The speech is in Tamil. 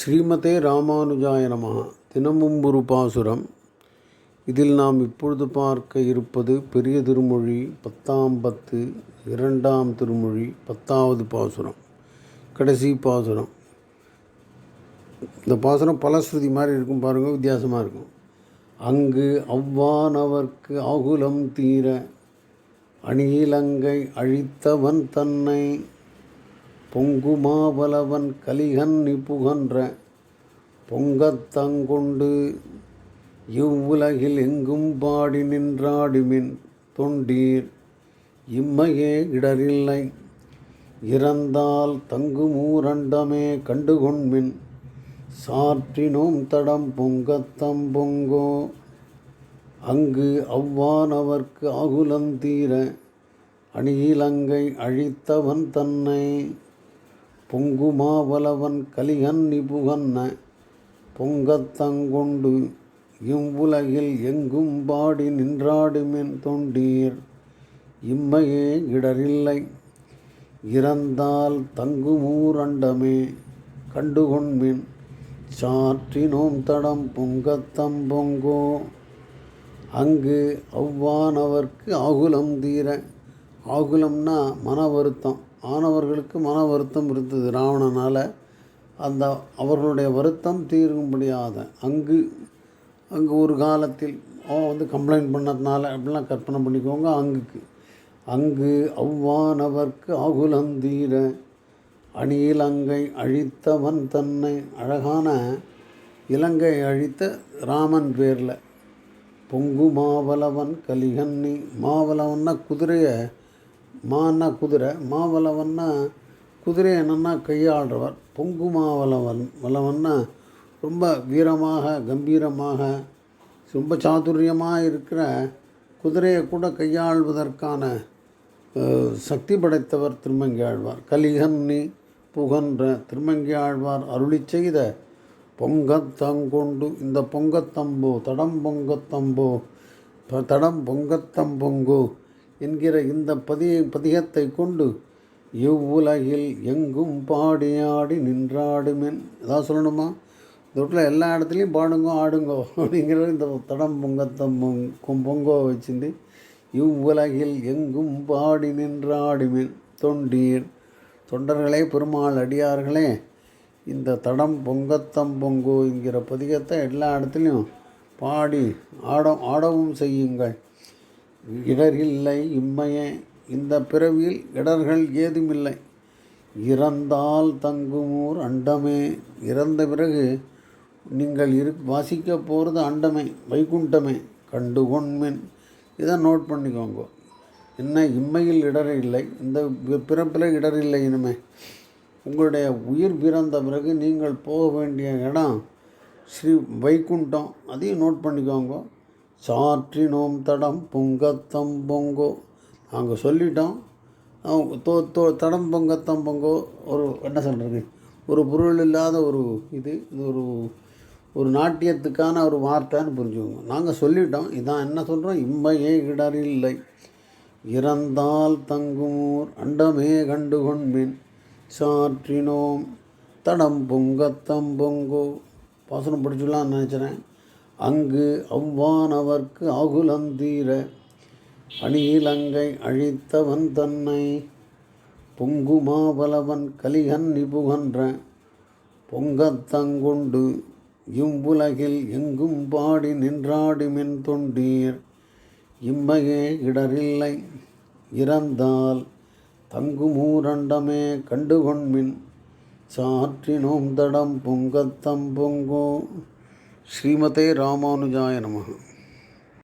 ஸ்ரீமதே ராமானுஜாய நமः தினமும் ஒரு பாசுரம். இதில் நாம் இப்பொழுது பார்க்க இருப்பது பெரிய திருமொழி பத்தாம் பத்து இரண்டாம் திருமொழி பத்தாவது பாசுரம். கடைசி பாசுரம். இந்த பாசுரம் பலஸ்ருதி மாதிரி இருக்கும் பாருங்கள் வித்தியாசமாக இருக்கும். அங்கு அவ்வானவர்க்கு ஆகுலம் தீர அணியிலங்கை அழித்தவன் தன்னை பொங்குமாவலவன் கலிகன் இப்புகன்ற பொங்கத்தங்கொண்டு இவ்வுலகில் எங்கும் பாடி நின்றாடுமின் தொண்டீர். இம்மையே இடரில்லை. இறந்தால் தங்குமூரண்டமே கண்டுகொண்மின். சாற்றினோம் தடம் பொங்கத்தம் பொங்கோ அங்கு அவ்வானவர்க்கு ஆகுலந்தீர. அணியிலங்கை அழித்தவன் தன்னை. பொங்குமாவலவன் கலிகன் நிபுகன்ன பொங்கத்தங்கொண்டு இவ்வுலகில் எங்கும் பாடி நின்றாடுமென் தொண்டீர். இம்மையே இடரில்லை. இறந்தால் தங்குமூரண்டமே கண்டுகொண்மின் சாற்றினோம் தடம் பொங்கத்தம் பொங்கோ அங்கு அவ்வானவர்க்கு ஆகுலம் தீர ஆகுலம்னா மன வருத்தம். ஆனவர்களுக்கு மன வருத்தம் இருந்தது ராவணனால். அந்த அவர்களுடைய வருத்தம் தீரும்படியாத அங்கு அங்கு ஒரு காலத்தில் அவன் வந்து கம்ப்ளைண்ட் பண்ணதுனால அப்படிலாம் கற்பனை பண்ணிக்கோங்க அங்குக்கு. அங்கு அவ்வானவர்க்கு அகுலந்தீர அணியில் அணியிலங்கை அழித்தவன் தன்னை அழகான இலங்கை அழித்த ராமன் பேரில். பொங்கு மாவலவன் கலிகன்னி மாவலவன்னா குதிரையை மான்னா குதிரை மாவலவன்னா குதிரை என்னன்னா கையாளுறவர். பொங்கு மாவலவன் வல்லவன்னா ரொம்ப வீரமாக கம்பீரமாக ரொம்ப சாதுரியமாக இருக்கிற குதிரையை கூட கையாள்வதற்கான சக்தி படைத்தவர் திருமங்கி ஆழ்வார். கலிகன்னி புகன்ற திருமங்கி ஆழ்வார் அருளி செய்த பொங்கத்தங்கொண்டு இந்த பொங்கத்தம்போ தடம் பொங்கத்தம்போ தடம் பொங்கத்தம்பொங்கு என்கிற இந்த பதிய பதிகத்தை கொண்டு இவ்வுலகில் எங்கும் பாடியாடி நின்றாடுமென் ஏதாவது சொல்லணுமா? இந்த வீட்டில் எல்லா இடத்துலையும் பாடுங்கோ ஆடுங்கோ அப்படிங்கிற இந்த தடம் பொங்கத்தம் பொங்கோ வச்சுட்டு இவ்வுலகில் எங்கும் பாடி நின்றாடுமென் தொண்டீர் தொண்டர்களே பெருமாள் அடியார்களே இந்த தடம் பொங்கத்தம் பொங்கோ என்கிற பதிகத்தை எல்லா இடத்துலையும் பாடி ஆட ஆடவும் செய்யுங்கள். இடரில்லை இம்மையே இந்த பிறவியில் இடர்கள் ஏதுமில்லை. இறந்தால் தங்குமூர் அண்டமே. இறந்த பிறகு நீங்கள் இரு வாசிக்க போகிறது அண்டமே வைகுண்டமே. கண்டு கொண்மின் இதை நோட் பண்ணிக்கோங்க. என்ன இம்மையில் இடர் இல்லை இந்த பிறப்பில் இடர் இல்லை இனிமே. உங்களுடைய உயிர் பிறந்த பிறகு நீங்கள் போக வேண்டிய இடம் ஸ்ரீ வைகுண்டம். அதையும் நோட் பண்ணிக்கோங்க. சாற்றினோம் தடம் பொங்கத்தம் பொங்கோ நாங்கள் சொல்லிட்டோம் அவங்க தோ தோ தடம் பொங்கத்தம் பொங்கோ ஒரு என்ன சொல்கிறது ஒரு பொருள் இல்லாத ஒரு இது இது ஒரு ஒரு நாட்டியத்துக்கான ஒரு வார்த்தைன்னு புரிஞ்சுக்கோங்க. நாங்கள் சொல்லிட்டோம் இதான் என்ன சொல்கிறோம் இம்மையே இடரில்லை இறந்தால் தங்குமூர் அண்டமே கண்டு கொண்மின் சாற்றினோம் தடம் பொங்கத்தம் பொங்கோ பாசனம் படிச்சுடலாம்னு நினச்சிறேன் அங்கு அவ்வானவர்க்கு ஆகுலந்தீர அணியிலங்கை அழித்தவன் தன்னை பொங்குமாவலவன் கலிகன் நிபுகன்ற பொங்கத்தங்குண்டு இவ்வுலகில் எங்கும் பாடி நின்றாடுமென் தொண்டீர் இம்மையே இடரில்லை இறந்தால் தங்குமூரண்டமே கண்டுகொண்மின் சாற்றினோம் தடம் பொங்கத்தம் பொங்கோ ஸ்ரீமதே ராமானுஜாய நமः